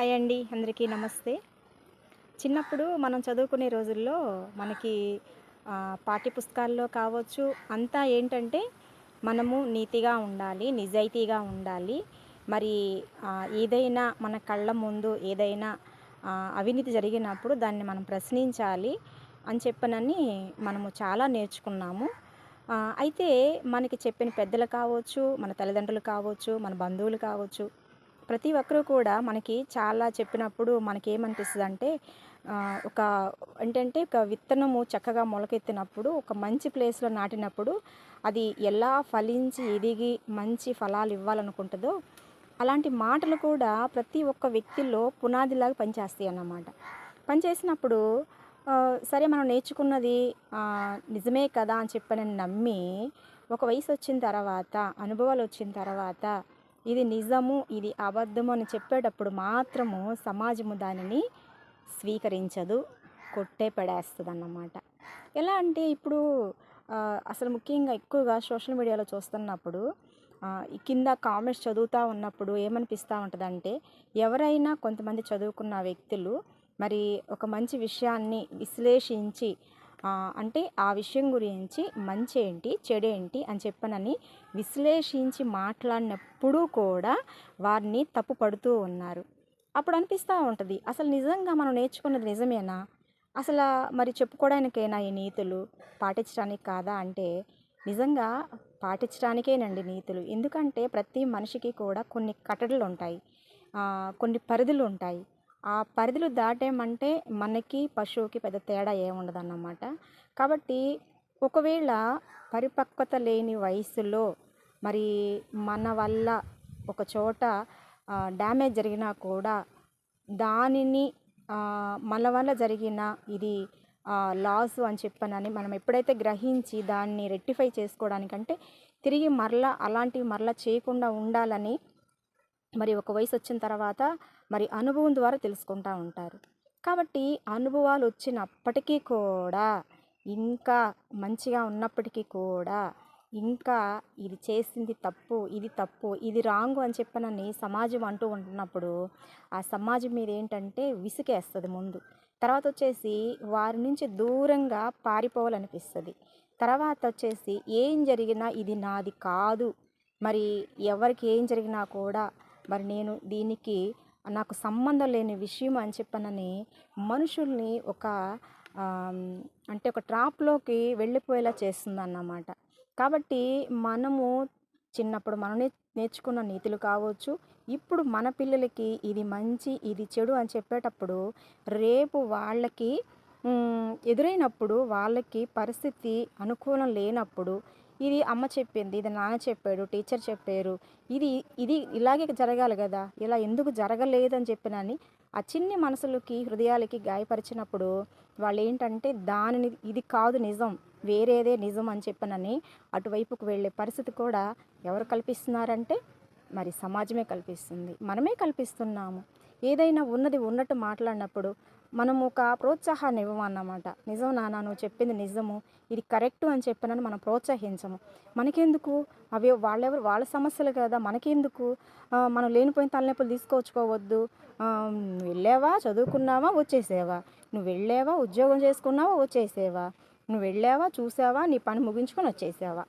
Hi అండి అందరికీ నమస్తే. చిన్నప్పుడు మనం చదువుకునే రోజుల్లో మనకి పాఠ్య పాఠ్యపుస్తకాల్లో కావచ్చు అంతా ఏంటంటే మనము నీతిగా ఉండాలి నిజాయితీగా ఉండాలి. మరి ఏదైనా మన కళ్ళ ముందు ఏదైనా అవినీతి జరిగినప్పుడు దాన్ని మనం ప్రశ్నించాలి అని చెప్పనని మనము చాలా నేర్చుకున్నాము. అయితే మనకి చెప్పిన పెద్దలు కావచ్చు మన తల్లిదండ్రులు కావచ్చు మన బంధువులు కావచ్చు ప్రతి ఒక్కరూ కూడా మనకి చాలా చెప్పినప్పుడు మనకేమనిపిస్తుంది అంటే ఒక ఏంటంటే ఒక విత్తనము చక్కగా మొలకెత్తినప్పుడు ఒక మంచి ప్లేస్లో నాటినప్పుడు అది ఎలా ఫలించి ఎదిగి మంచి ఫలాలు ఇవ్వాలనుకుంటుందో అలాంటి మాటలు కూడా ప్రతి ఒక్క వ్యక్తిలో పునాదిలాగా పనిచేస్తాయి అన్నమాట. పనిచేసినప్పుడు సరే మనం నేర్చుకున్నది నిజమే కదా అని చెప్పని నమ్మి ఒక వయసు వచ్చిన తర్వాత అనుభవాలు వచ్చిన తర్వాత ఇది నిజము ఇది అబద్ధము అని చెప్పేటప్పుడు మాత్రము సమాజము దానిని స్వీకరించదు కొట్టే పడేస్తుంది అన్నమాట ఎలా అంటే ఇప్పుడు అసలు ముఖ్యంగా ఎక్కువగా సోషల్ మీడియాలో చూస్తున్నప్పుడు ఈ కింద కామెంట్స్ చదువుతూ ఉన్నప్పుడు ఏమనిపిస్తూ ఉంటుందంటే ఎవరైనా కొంతమంది చదువుకున్న వ్యక్తులు మరి ఒక మంచి విషయాన్ని విశ్లేషించి అంటే ఆ విషయం గురించి మంచి ఏంటి చెడేంటి అని చెప్పనని విశ్లేషించి మాట్లాడినప్పుడు కూడా వారిని తప్పు పడుతూ ఉన్నారు. అప్పుడు అనిపిస్తూ ఉంటుంది అసలు నిజంగా మనం నేర్చుకున్నది నిజమేనా? అసలు మరి చెప్పుకోవడానికైనా ఈ నీతులు? పాటించడానికి కాదా అంటే నిజంగా పాటించడానికేనండి నీతులు. ఎందుకంటే ప్రతి మనిషికి కూడా కొన్ని కట్టడలు ఉంటాయి కొన్ని పరిధులు ఉంటాయి ఆ పరిధులు దాటేమంటే మనకి పశువుకి పెద్ద తేడా ఏముండదన్నమాట. కాబట్టి ఒకవేళ పరిపక్వత లేని వయసులో మరి మన వల్ల ఒక చోట డ్యామేజ్ జరిగినా కూడా దానిని మన వల్ల జరిగిన ఇది లాస్ అని చెప్పనని మనం ఎప్పుడైతే గ్రహించి దాన్ని రెక్టిఫై చేసుకోవడానికంటే తిరిగి మరలా అలాంటివి మరలా చేయకుండా ఉండాలని మరి ఒక వయసు వచ్చిన తర్వాత మరి అనుభవం ద్వారా తెలుసుకుంటూ ఉంటారు. కాబట్టి అనుభవాలు వచ్చినప్పటికీ కూడా ఇంకా మంచిగా ఉన్నప్పటికీ కూడా ఇంకా ఇది చేసింది తప్పు ఇది తప్పు ఇది రాంగు అని చెప్పనని సమాజం అంటూ ఉంటున్నప్పుడు ఆ సమాజం మీద ఏంటంటే విసుకేస్తుంది ముందు. తర్వాత వచ్చేసి వారి నుంచి దూరంగా పారిపోవాలనిపిస్తుంది. తర్వాత వచ్చేసి ఏం జరిగినా ఇది నాది కాదు. మరి ఎవరికి ఏం జరిగినా కూడా మరి నేను దీనికి నాకు సంబంధం లేని విషయం అని చెప్పనని మనుషుల్ని ఒక అంటే ఒక ట్రాప్లోకి వెళ్ళిపోయేలా చేస్తుంది అన్నమాట కాబట్టి మనము చిన్నప్పుడు మనం నేర్చుకున్న నీతులు కావచ్చు ఇప్పుడు మన పిల్లలకి ఇది మంచి ఇది చెడు అని చెప్పేటప్పుడు రేపు వాళ్ళకి ఎదురైనప్పుడు వాళ్ళకి పరిస్థితి అనుకూలం లేనప్పుడు ఇది అమ్మ చెప్పింది ఇది నాన్న చెప్పాడు టీచర్ చెప్పారు. ఇది ఇది ఇలాగే జరగాలి కదా? ఇలా ఎందుకు జరగలేదని చెప్పినని ఆ చిన్ని మనసులకి హృదయాలకి గాయపరిచినప్పుడు వాళ్ళు ఏంటంటే దానిని ఇది కాదు నిజం వేరేదే నిజం అని చెప్పనని అటువైపుకు వెళ్ళే పరిస్థితి కూడా ఎవరు కల్పిస్తున్నారంటే మరి సమాజమే కల్పిస్తుంది. మనమే కల్పిస్తున్నాము. ఏదైనా ఉన్నది ఉన్నట్టు మాట్లాడినప్పుడు మనము ఒక ప్రోత్సాహాన్ని ఇవ్వమన్నమాట. నిజం నాన్న నువ్వు చెప్పింది నిజము. ఇది కరెక్టు అని చెప్పినని మనం ప్రోత్సహించము. మనకెందుకు? అవి వాళ్ళెవరు? వాళ్ళ సమస్యలు కదా. మనకెందుకు? మనం లేనిపోయిన తలనొప్పులు తీసుకొచ్చుకోవద్దు నువ్వు వెళ్ళావా? చదువుకున్నావా? వచ్చేసేవా? నువ్వు వెళ్ళావా? ఉద్యోగం చేసుకున్నావా? వచ్చేసేవా? నువ్వు వెళ్ళావా? చూసావా? నీ పని ముగించుకొని వచ్చేసావా?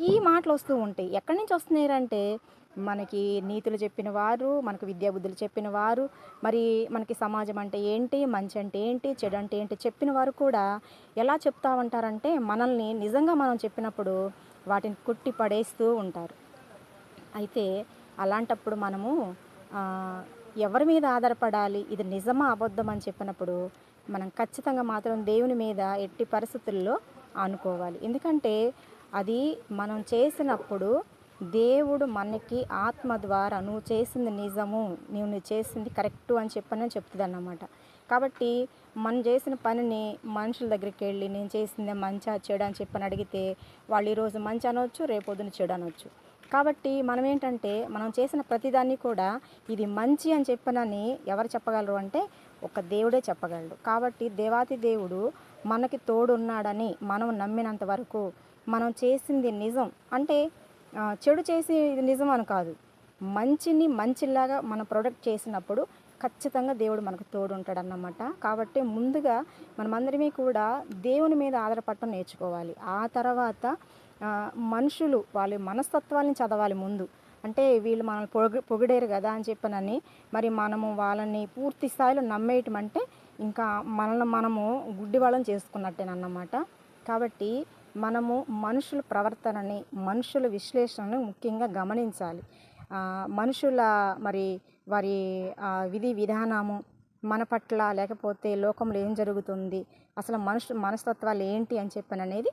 ఈ మాటలు వస్తూ ఉంటాయి. ఎక్కడి నుంచి వస్తున్నాయంటే మనకి నీతులు చెప్పిన వారు మనకు విద్యాబుద్ధులు చెప్పిన వారు మరి మనకి సమాజం అంటే ఏంటి మంచి అంటే ఏంటి చెడు అంటే ఏంటి చెప్పిన వారు కూడా ఎలా చెప్తా ఉంటారంటే మనల్ని నిజంగా మనం చెప్పినప్పుడు వాటిని కుట్టి పడేస్తూ ఉంటారు. అయితే అలాంటప్పుడు మనము ఎవరి మీద ఆధారపడాలి ఇది నిజమా అబద్ధం అని చెప్పినప్పుడు మనం ఖచ్చితంగా మాత్రం దేవుని మీద ఎట్టి పరిస్థితుల్లో అనుకోవాలి ఎందుకంటే అది మనం చేసినప్పుడు దేవుడు మనకి ఆత్మ ద్వారా నువ్వు చేసింది నిజము నువ్వు నువ్వు చేసింది కరెక్టు అని చెప్పని చెప్తుంది అన్నమాట కాబట్టి మనం చేసిన పనిని మనుషుల దగ్గరికి వెళ్ళి నేను చేసిందే మంచా చెడు అని చెప్పని అడిగితే వాళ్ళు ఈరోజు మంచి అనవచ్చు రేపొద్దున చెడు అనవచ్చు కాబట్టి మనం ఏంటంటే మనం చేసిన ప్రతిదాన్ని కూడా ఇది మంచి అని చెప్పనని ఎవరు చెప్పగలరు అంటే ఒక దేవుడే చెప్పగలడు. కాబట్టి దేవాతి దేవుడు మనకి తోడున్నాడని మనం నమ్మినంత వరకు మనం చేసింది నిజం. అంటే చెడు చేసి ఇది నిజం అని కాదు. మంచిని మంచిలాగా మనం ప్రొడక్ట్ చేసినప్పుడు ఖచ్చితంగా దేవుడు మనకు తోడు ఉంటాడన్నమాట కాబట్టి ముందుగా మనమందరమే కూడా దేవుని మీద ఆధారపడటం నేర్చుకోవాలి. ఆ తర్వాత మనుషులు వాళ్ళ మనస్తత్వాల్ని చదవాలి ముందు. అంటే వీళ్ళు మనల్ని పొగ పొగిడేరు కదా అని చెప్పనని మరి మనము వాళ్ళని పూర్తి స్థాయిలో నమ్మేయటం అంటే ఇంకా మనల్ని మనము గుడ్డివాళ్ళని చేసుకున్నట్టేనన్నమాట. కాబట్టి మనము మనుషుల ప్రవర్తనని మనుషుల విశ్లేషణను ముఖ్యంగా గమనించాలి. మనుషుల మరి వారి విధి విధానము మన పట్ల లేకపోతే లోకంలో ఏం జరుగుతుంది? అసలు మనుషు మనస్తత్వాలు ఏంటి అని చెప్పని అనేది